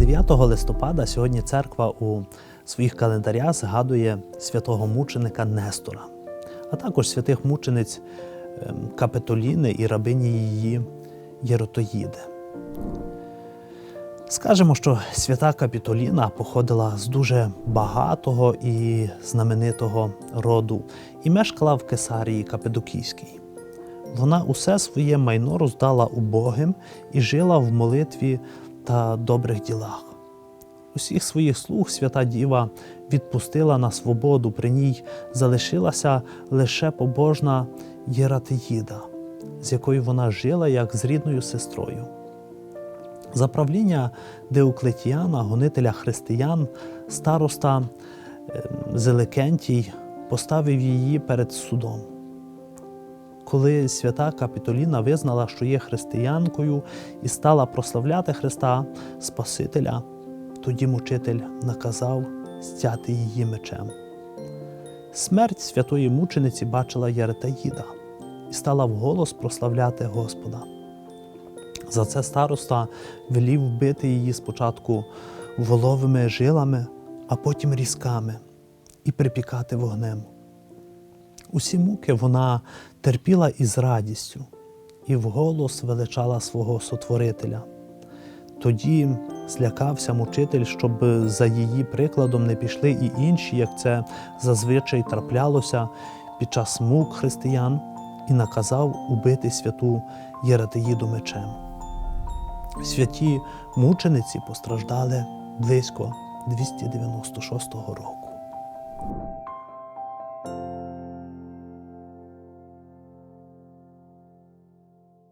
9 листопада сьогодні церква у своїх календарях згадує святого мученика Нестора, а також святих мучениць ем, Капитоліни і рабині її Єротоїди. Скажемо, що свята Капітоліна походила з дуже багатого і знаменитого роду і мешкала в Кесарії Капедокійській. Вона усе своє майно роздала убогим і жила в молитві та добрих ділах. Усіх своїх слуг свята Діва відпустила на свободу, при ній залишилася лише побожна Єратеїда, з якою вона жила як з рідною сестрою. За правління Деуклетіана, гонителя християн, староста ем, Зелекентій поставив її перед судом. Коли свята Капітоліна визнала, що є християнкою і стала прославляти Христа Спасителя, тоді мучитель наказав стяти її мечем. Смерть святої мучениці бачила Єретаїда і стала вголос прославляти Господа. За це староста велів вбити її спочатку воловими жилами, а потім різками і припікати вогнем. Усі муки вона терпіла із радістю і вголос величала свого сотворителя. Тоді злякався мучитель, щоб за її прикладом не пішли і інші, як це зазвичай траплялося під час мук християн, і наказав убити святу Єратеїду мечем. Святі мучениці постраждали близько 296 року.